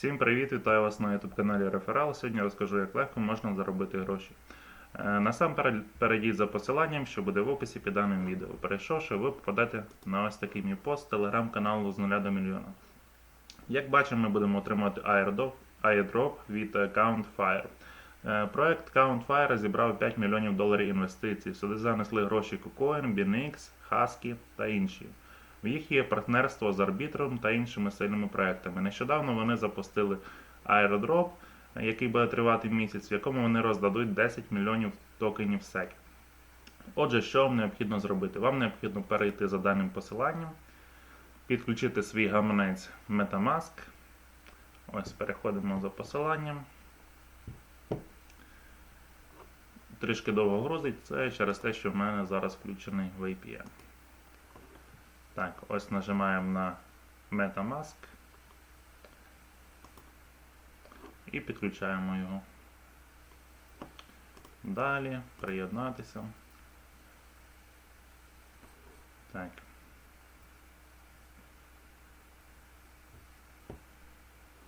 Всім привіт! Вітаю вас на YouTube каналі Реферал. Сьогодні розкажу, як легко можна заробити гроші. Е, Насамперед перейдіть за посиланням, що буде в описі під даним відео. Перейшовши, ви попадете на ось такий мій пост телеграм-каналу з 0 до мільйона. Як бачимо, ми будемо отримати airdrop, від е, Countfire. Е, Проект Countfire зібрав 5 мільйонів доларів інвестицій. Сюди занесли гроші KuCoin, BNX, Husky та інші. В їх є партнерство з арбітром та іншими сильними проектами. Нещодавно вони запустили Airdrop, який буде тривати місяць, в якому вони роздадуть 10 мільйонів токенів SEC. Отже, що вам необхідно зробити? Вам необхідно перейти за даним посиланням, підключити свій гаманець Metamask. Ось переходимо за посиланням. Трішки довго грузить, це через те, що в мене зараз включений VPN. Так, ось нажимаємо на Metamask і підключаємо його. Далі приєднатися. Так.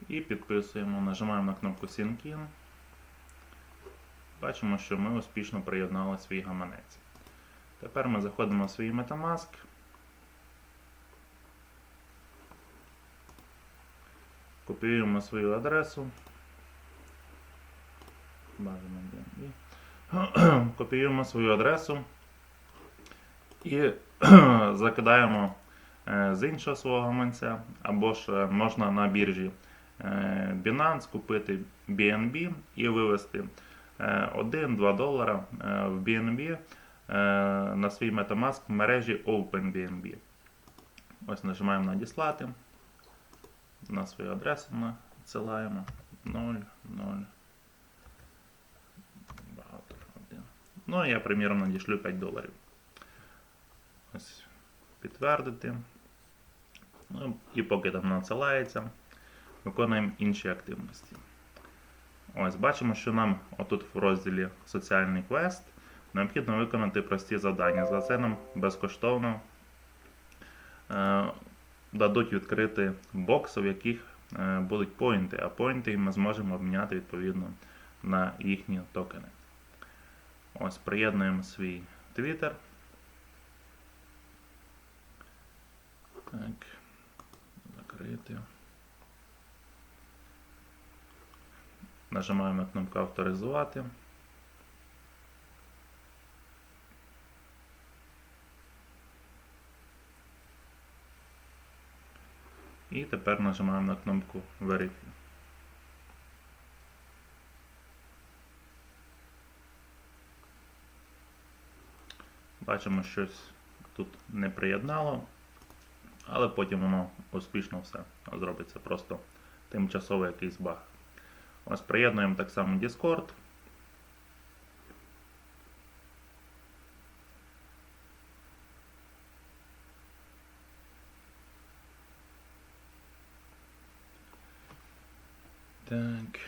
І підписуємо, нажимаємо на кнопку Sync In. Бачимо, що ми успішно приєднали свій гаманець. Тепер ми заходимо в свій Metamask. Копіюємо свою адресу. Копіюємо свою адресу. І закидаємо е, з іншого свого гаманця, або ж е, можна на біржі е, Binance купити BNB і вивести 1-2 долара в BNB на свій Metamask в мережі OpenBNB. Ось нажимаємо надіслати на свою адресу надсилаємо 0, 0. Багато один. Ну, я, приміром, надішлю 5 доларів. Ось підтвердити. Ну, і поки там надсилається, виконуємо інші активності. Ось, бачимо, що нам отут в розділі Соціальний квест необхідно виконати прості завдання. За це нам безкоштовно. Дадуть відкрити бокси, в яких е, будуть поінти, а поінти ми зможемо обміняти відповідно на їхні токени. Ось, приєднуємо свій Twitter. Так, закрити. Нажимаємо кнопку авторизувати. І тепер нажимаємо на кнопку Verify. Бачимо, щось тут не приєднало, але потім воно успішно все зробиться просто тимчасовий якийсь баг. Ось приєднуємо так само Discord. Так.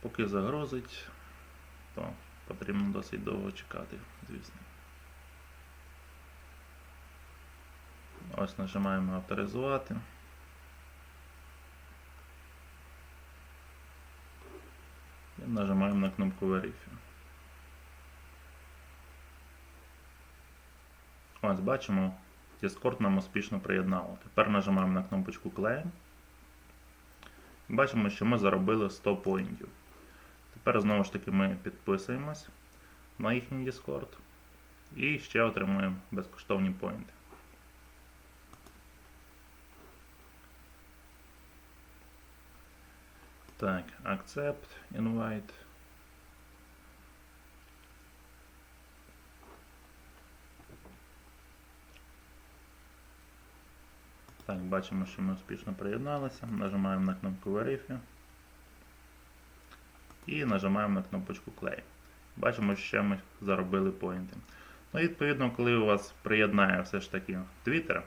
Поки загрозить, то потрібно досить довго чекати, звісно. Ось нажимаємо авторизувати. І нажимаємо на кнопку Verify. Ось бачимо, Discord нам успішно приєднало. Тепер нажимаємо на кнопочку Claim. Бачимо, що ми заробили 100 поінтів. Тепер знову ж таки ми підписуємось на їхній Discord і ще отримуємо безкоштовні поінти. Так, Accept, Invite. Так, бачимо, що ми успішно приєдналися. Нажимаємо на кнопку Verify і нажимаємо на кнопочку Claim. Бачимо, що ми заробили поінти. Ну, відповідно, коли у вас приєднає все ж таки Twitter,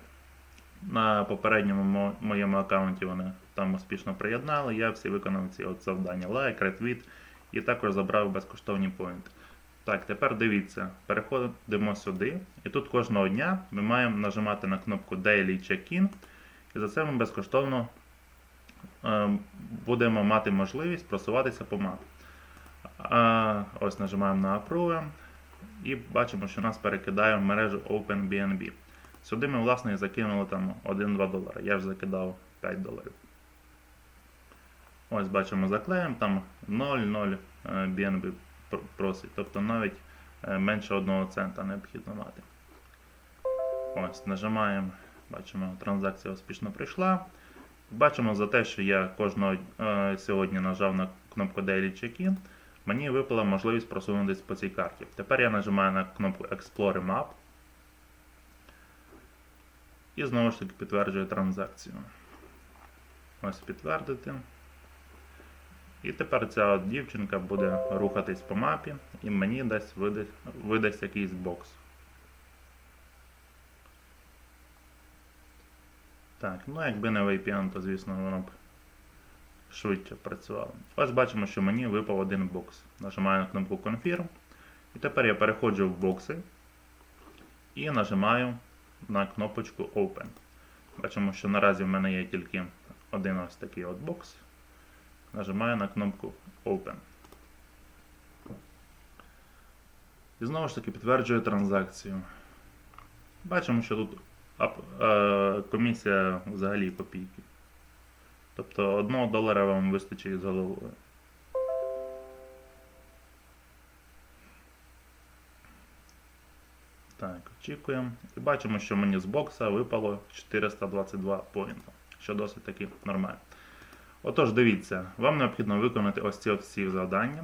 на попередньому моєму аккаунті вони там успішно приєднали, я всі виконав ці от завдання лайк, ретвіт і також забрав безкоштовні поінти. Так, тепер дивіться, переходимо сюди, і тут кожного дня ми маємо нажимати на кнопку Daily Check-in, і за це ми безкоштовно е, будемо мати можливість просуватися по мапі. Ось нажимаємо на Approve і бачимо, що нас перекидає в мережу OpenBNB. Сюди ми, власне, і закинули там 1-2 долари. Я ж закидав 5 доларів. Ось бачимо заклеєм, там 0,0 е, BNB просить, тобто навіть е, менше 1 цента необхідно мати. Ось, нажимаємо, бачимо, транзакція успішно прийшла. Бачимо за те, що я кожного е, сьогодні нажав на кнопку Daily Check-in, мені випала можливість просунутися по цій карті. Тепер я нажимаю на кнопку Explore Map і знову ж таки підтверджую транзакцію. Ось підтвердити. І тепер ця от дівчинка буде рухатись по мапі і мені дасть видасть, видасть якийсь бокс. Так, ну якби не VPN, то звісно воно б швидше працювало. Ось бачимо, що мені випав один бокс. Нажимаю на кнопку Confirm. І тепер я переходжу в бокси і нажимаю на кнопочку Open. Бачимо, що наразі в мене є тільки один ось такий от бокс. Нажимаю на кнопку Open. І знову ж таки підтверджую транзакцію. Бачимо, що тут ап- е, комісія взагалі копійки. Тобто 1 долара вам вистачить з головою. Так, очікуємо. І бачимо, що мені з бокса випало 422 поінта, що досить таки нормально. Отож, дивіться, вам необхідно виконати ось ці всі завдання.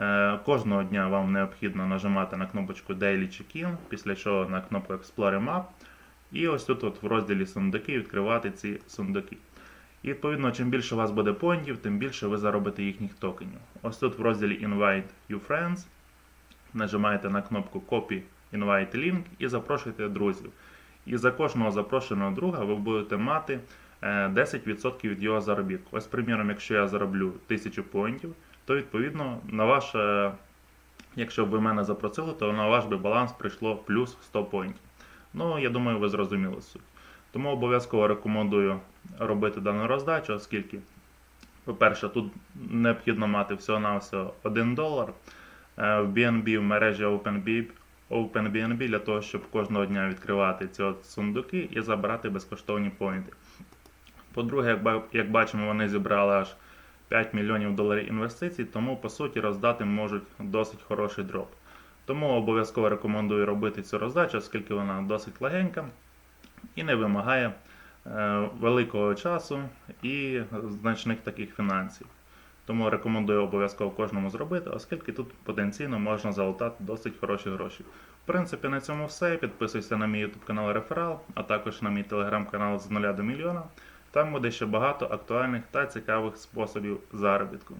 Е, кожного дня вам необхідно нажимати на кнопочку Daily Check-in, після чого на кнопку Explore Map. І ось тут от в розділі сундуки відкривати ці сундуки. І відповідно, чим більше у вас буде поінтів, тим більше ви заробите їхніх токенів. Ось тут в розділі Invite Your Friends нажимаєте на кнопку Copy Invite Link і запрошуєте друзів. І за кожного запрошеного друга ви будете мати е, 10% від його заробітку. Ось, приміром, якщо я зароблю 1000 поінтів, то відповідно на ваш, е, якщо б ви мене запросили, то на ваш би баланс прийшло плюс 100 поінтів. Ну, я думаю, ви зрозуміли суть. Тому обов'язково рекомендую робити дану роздачу, оскільки, по-перше, тут необхідно мати всього-навсього 1 долар. Е, В BNB в мережі OpenBNB, OpenBNB для того, щоб кожного дня відкривати ці от сундуки і забирати безкоштовні поінти. По-друге, як бачимо, вони зібрали аж 5 мільйонів доларів інвестицій, тому по суті роздати можуть досить хороший дроп. Тому обов'язково рекомендую робити цю роздачу, оскільки вона досить легенька і не вимагає е, великого часу і значних таких фінансів. Тому рекомендую обов'язково кожному зробити, оскільки тут потенційно можна залутати досить хороші гроші. В принципі, на цьому все. Підписуйся на мій YouTube канал Реферал, а також на мій телеграм-канал з 0 до мільйона. Там буде ще багато актуальних та цікавих способів заробітку.